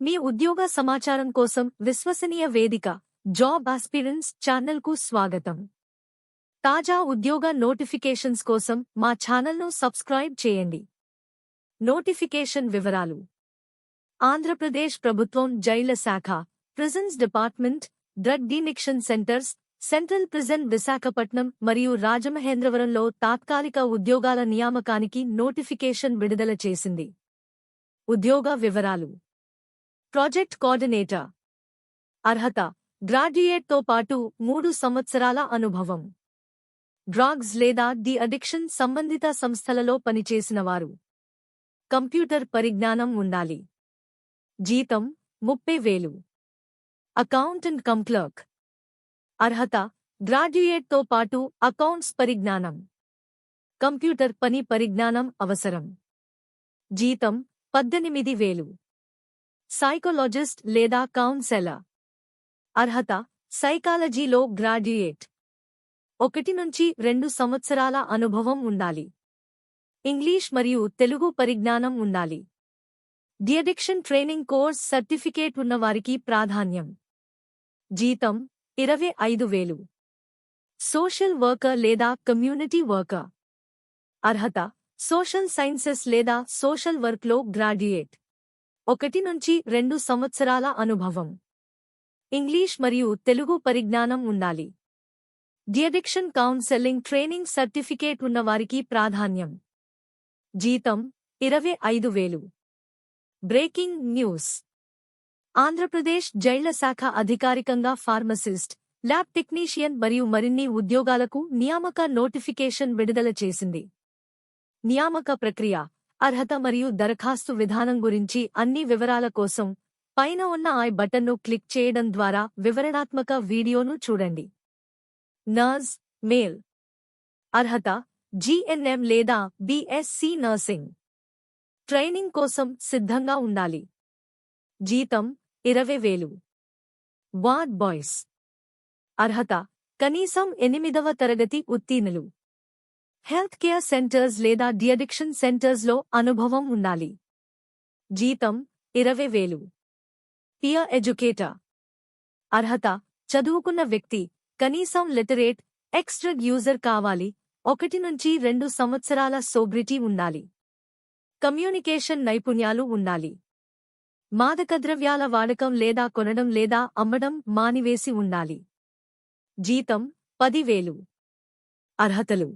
మీ ఉద్యోగ సమాచారం కోసం విశ్వసనీయ వేదిక జాబ్ ఆస్పిరెన్స్ ఛానల్కు స్వాగతం. తాజా ఉద్యోగ నోటిఫికేషన్స్ కోసం మా ఛానల్ను సబ్స్క్రైబ్ చేయండి. నోటిఫికేషన్ వివరాలు. ఆంధ్రప్రదేశ్ ప్రభుత్వం జైళ్ళ శాఖ prisons department drug deaddiction centres central prison Visakhapatnam మరియు రాజమహేంద్రవరంలో తాత్కాలిక ఉద్యోగాల నియామకానికి నోటిఫికేషన్ విడుదల చేసింది. ఉద్యోగ వివరాలు. Project coordinator. అర్హత గ్రాడ్యుయేట్తో పాటు మూడు సంవత్సరాల అనుభవం. డ్రాగ్స్ లేదా డి అడిక్షన్ సంబంధిత సంస్థలలో పనిచేసినవారు. కంప్యూటర్ పరిజ్ఞానం ఉండాలి. జీతం ముప్పై వేలు. Accountant cum clerk. అర్హత గ్రాడ్యుయేట్తో పాటు అకౌంట్స్ పరిజ్ఞానం. కంప్యూటర్ పని పరిజ్ఞానం అవసరం. జీతం పద్దెనిమిది వేలు. సైకోలాజిస్ట్ లేదా కౌన్సెలర్ అర్హత సైకాలజీలో గ్రాడ్యుయేట్ ఒకటి నుంచి రెండు సంవత్సరాల అనుభవం ఉండాలి. ఇంగ్లీష్ మరియు తెలుగు పరిజ్ఞానం ఉండాలి. డియడిక్షన్ ట్రైనింగ్ కోర్స్ సర్టిఫికేట్ ఉన్నవారికి ప్రాధాన్యం. జీతం ఇరవై ఐదు వేలు. సోషల్ వర్కర్ లేదా కమ్యూనిటీ వర్కర్. అర్హత సోషల్ సైన్సెస్ లేదా సోషల్ వర్క్లో గ్రాడ్యుయేట్ ఒకటి నుంచి రెండు సంవత్సరాల అనుభవం. ఇంగ్లీష్ మరియు తెలుగు పరిజ్ఞానం ఉండాలి. డియడిక్షన్ కౌన్సెలింగ్ ట్రైనింగ్ సర్టిఫికేట్ ఉన్నవారికి ప్రాధాన్యం. జీతం ఇరవై ఐదు వేలు. Breaking news. ఆంధ్రప్రదేశ్ జైళ్ళ శాఖ అధికారికంగా ఫార్మసిస్ట్ ల్యాబ్ టెక్నీషియన్ మరియు మరిన్ని ఉద్యోగాలకు నియామక నోటిఫికేషన్ విడుదల చేసింది. నియామక ప్రక్రియ అర్హత మరియు దరఖాస్తు విధానం గురించి అన్ని వివరాల కోసం పైన ఉన్న ఐ బటన్ను క్లిక్ చేయడం ద్వారా వివరణాత్మక వీడియోను చూడండి. Nurse male. అర్హత జీఎన్ఎం లేదా బిఎస్సి నర్సింగ్. ట్రైనింగ్ కోసం సిద్ధంగా ఉండాలి. జీతం ఇరవై వేలు. Ward boys. అర్హత కనీసం ఎనిమిదవ తరగతి ఉత్తీర్ణులు. హెల్త్ కేర్ సెంటర్స్ లేదా డియడిక్షన్ సెంటర్స్లో అనుభవం ఉండాలి. జీతం ఇరవై వేలు. Peer educator. అర్హత చదువుకున్న వ్యక్తి కనీసం లిటరేట్ ఎక్స్ట్రా యూజర్ కావాలి ఒకటి నుంచి రెండు సంవత్సరాల సోబ్రిటీ ఉండాలి. కమ్యూనికేషన్ నైపుణ్యాలు ఉండాలి. మాదకద్రవ్యాల వాడకం లేదా కొనడం లేదా అమ్మడం మానివేసి ఉండాలి. జీతం పదివేలు అర్హతలు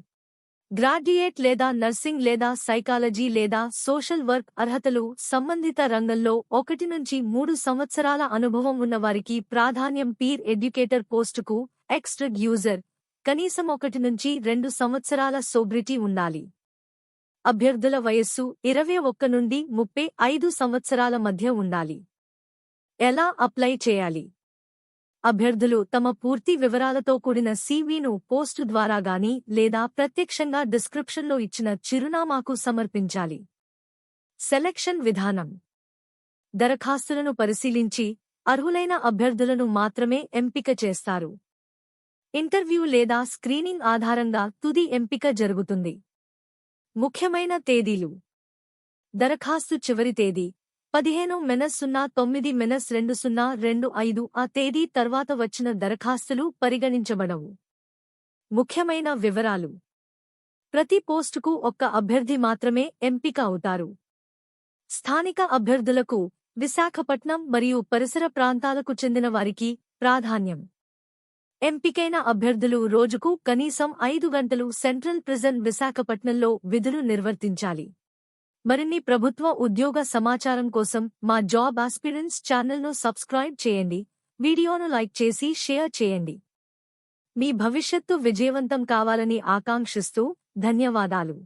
గ్రాడ్యుయేట్ లేదా నర్సింగ్ లేదా సైకాలజీ లేదా సోషల్ వర్క్ అర్హతలు సంబంధిత రంగంలో ఒకటి నుంచి మూడు సంవత్సరాల అనుభవం ఉన్నవారికి ప్రాధాన్యం పీర్ ఎడ్యుకేటర్ పోస్టుకు ఎక్స్ట్రా యూజర్. కనీసం ఒకటి నుంచి రెండు సంవత్సరాల సోబ్రిటీ ఉండాలి. అభ్యర్థుల వయస్సు ఇరవై ఒక్క నుండి ముప్పై ఐదు సంవత్సరాల మధ్య ఉండాలి. ఎలా అప్లై చేయాలి? అభ్యర్థులు తమ పూర్తి వివరాలతో కూడిన సీవీను పోస్టు ద్వారా గాని లేదా ప్రత్యక్షంగా డిస్క్రిప్షన్లో ఇచ్చిన చిరునామాకు సమర్పించాలి. సెలక్షన్ విధానం. దరఖాస్తులను పరిశీలించి అర్హులైన అభ్యర్థులను మాత్రమే ఎంపిక చేస్తారు. ఇంటర్వ్యూ లేదా స్క్రీనింగ్ ఆధారంగా తుది ఎంపిక జరుగుతుంది. ముఖ్యమైన తేదీలు. దరఖాస్తు చివరి తేదీ. పదిహేను మెనస్ సున్నా తొమ్మిది మెనస్ రెండు సున్నా రెండు ఐదు ఆ తేదీ తర్వాత వచ్చిన దరఖాస్తులు పరిగణించబడవు. ముఖ్యమైన వివరాలు. ప్రతి పోస్టుకు ఒక్క అభ్యర్థి మాత్రమే ఎంపిక అవుతారు. స్థానిక అభ్యర్థులకు విశాఖపట్నం మరియు పరిసర ప్రాంతాలకు చెందిన వారికి ప్రాధాన్యం. ఎంపికైన అభ్యర్థులు రోజుకు కనీసం ఐదు గంటలు సెంట్రల్ ప్రిజన్ విశాఖపట్నంలో విధులు నిర్వర్తించాలి. మరిన్ని ప్రభుత్వ ఉద్యోగ సమాచారం కోసం మా జాబ్ ఆస్పిరెంట్స్ ఛానల్ను సబ్స్క్రైబ్ చేయండి. వీడియోను లైక్ చేసి షేర్ చేయండి. మీ భవిష్యత్తు విజయవంతం కావాలని ఆకాంక్షిస్తూ ధన్యవాదాలు.